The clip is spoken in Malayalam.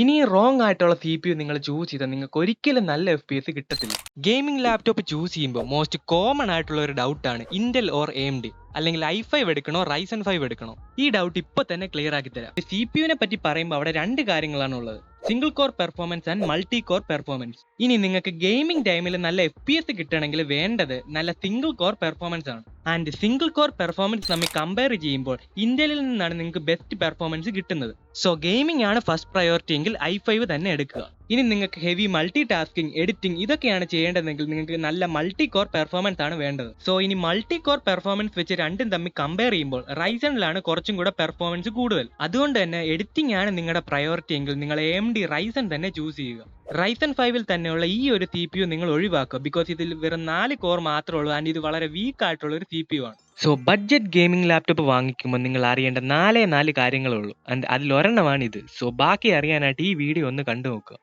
ഇനി റോങ് ആയിട്ടുള്ള സി പി യു നിങ്ങൾ ചൂസ് ചെയ്താൽ നിങ്ങൾക്ക് ഒരിക്കലും നല്ല എഫ് പി എസ് കിട്ടത്തില്ല. ഗെയിമിംഗ് ലാപ്ടോപ്പ് ചൂസ് ചെയ്യുമ്പോൾ മോസ്റ്റ് കോമൺ ആയിട്ടുള്ള ഒരു ഡൗട്ടാണ് ഇന്റൽ ഓർ എം ഡി അല്ലെങ്കിൽ ഐ ഫൈവ് എടുക്കണോ റൈസൺ ഫൈവ് എടുക്കണോ? ഈ ഡൗട്ട് ഇപ്പൊ തന്നെ ക്ലിയർ ആക്കി തരാം. സി പി യുവിനെ പറ്റി പറയുമ്പോൾ അവിടെ രണ്ട് കാര്യങ്ങളാണ് ഉള്ളത്. Single core performance and multi core performance ഇനി നിങ്ങൾക്ക് ഗെയിമിംഗ് ടൈമിൽ നല്ല എഫ് പി എസ് കിട്ടണമെങ്കിൽ വേണ്ടത് നല്ല സിംഗിൾ കോർ പെർഫോമൻസ് ആണ്. ആൻഡ് സിംഗിൾ കോർ പെർഫോമൻസ് നമ്മൾ കമ്പയർ ചെയ്യുമ്പോൾ ഇന്ത്യയിൽ നിന്നാണ് നിങ്ങൾക്ക് ബെസ്റ്റ് പെർഫോമൻസ് കിട്ടുന്നത്. സോ ഗെയിമിംഗ് ആണ് ഫസ്റ്റ് പ്രയോറിറ്റി എങ്കിൽ ഐ ഫൈവ് തന്നെ എടുക്കുക. ഇനി നിങ്ങൾക്ക് ഹെവി മൾട്ടി ടാസ്കിംഗ് എഡിറ്റിംഗ് ഇതൊക്കെയാണ് ചെയ്യേണ്ടതെങ്കിൽ നിങ്ങൾക്ക് നല്ല മൾട്ടി കോർ പെർഫോമൻസ് ആണ് വേണ്ടത്. സോ ഇനി മൾട്ടി കോർ പെർഫോമൻസ് വെച്ച് രണ്ടും തമ്മിൽ കമ്പയർ ചെയ്യുമ്പോൾ റൈസണിലാണ് കുറച്ചും കൂടെ പെർഫോമൻസ് കൂടുതൽ. അതുകൊണ്ട് തന്നെ എഡിറ്റിംഗ് ആണ് നിങ്ങളുടെ പ്രയോറിറ്റി എങ്കിൽ നിങ്ങൾ എം ഡി റൈസൺ തന്നെ ചൂസ് ചെയ്യുക. റൈസൺ ഫൈവിൽ തന്നെയുള്ള ഈ ഒരു സി പി യു നിങ്ങൾ ഒഴിവാക്കുക. ബിക്കോസ് ഇതിൽ വെറും നാല് കോർ മാത്രമേ ഉള്ളൂ. ആൻഡ് ഇത് വളരെ വീക്ക് ആയിട്ടുള്ള ഒരു സി പി യു ആണ് സോ ബഡ്ജറ്റ് ഗെയിമിംഗ് ലാപ്ടോപ്പ് വാങ്ങിക്കുമ്പോൾ നിങ്ങൾ അറിയേണ്ട നാലേ നാല് കാര്യങ്ങളേ ഉള്ളൂ. അതിൽ ഒരെണ്ണമാണ് ഇത് സോ ബാക്കി അറിയാനായിട്ട് ഈ വീഡിയോ ഒന്ന് കണ്ടു നോക്കുക